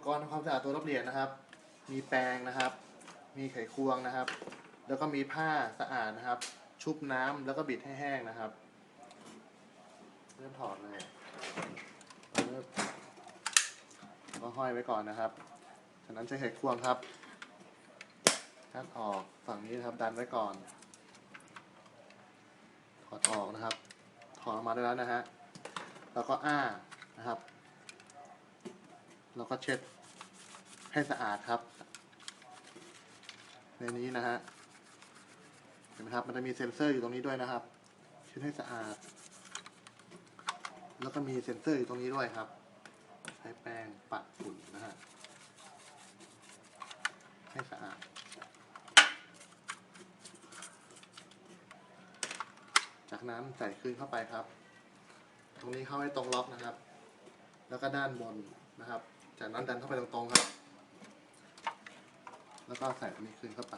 อุปกรณ์ทำความสะอาดตัวรับเหรียญนะครับ มีแปรงนะครับ มีไขควงนะครับ แล้วก็มีผ้าสะอาดนะครับ ชุบน้ำแล้วก็บิดให้แห้งนะครับเริ่มถอดเลยปึ๊บแล้วก็ห้อยไว้ก่อนนะครับจากนั้นใช้ไขควงครับงัดออกฝั่งนี้นะครับดันไว้ก่อน ถอดออกนะครับ ถอดออกมาได้แล้วนะฮะ แล้วก็อ้านะครับ แล้วก็เช็ดให้สะอาดครับ ในนี้นะฮะเห็นไหมครับ มันจะมีเซ็นเซอร์อยู่ตรงนี้ด้วยนะครับ เช็ดให้สะอาด แล้วก็มีเซ็นเซอร์อยู่ตรงนี้ด้วยครับ ใช้แป้งปัดฝุ่นนะฮะให้สะอาดจากนั้นใส่คืนเข้าไปครับ ตรงนี้เข้าให้ตรงล็อกนะครับ แล้วก็ด้านบนนะครับ จากนั้นดันเข้าไปตรงๆครับ แล้วก็ใส่ตัวนี้คืนเข้าไป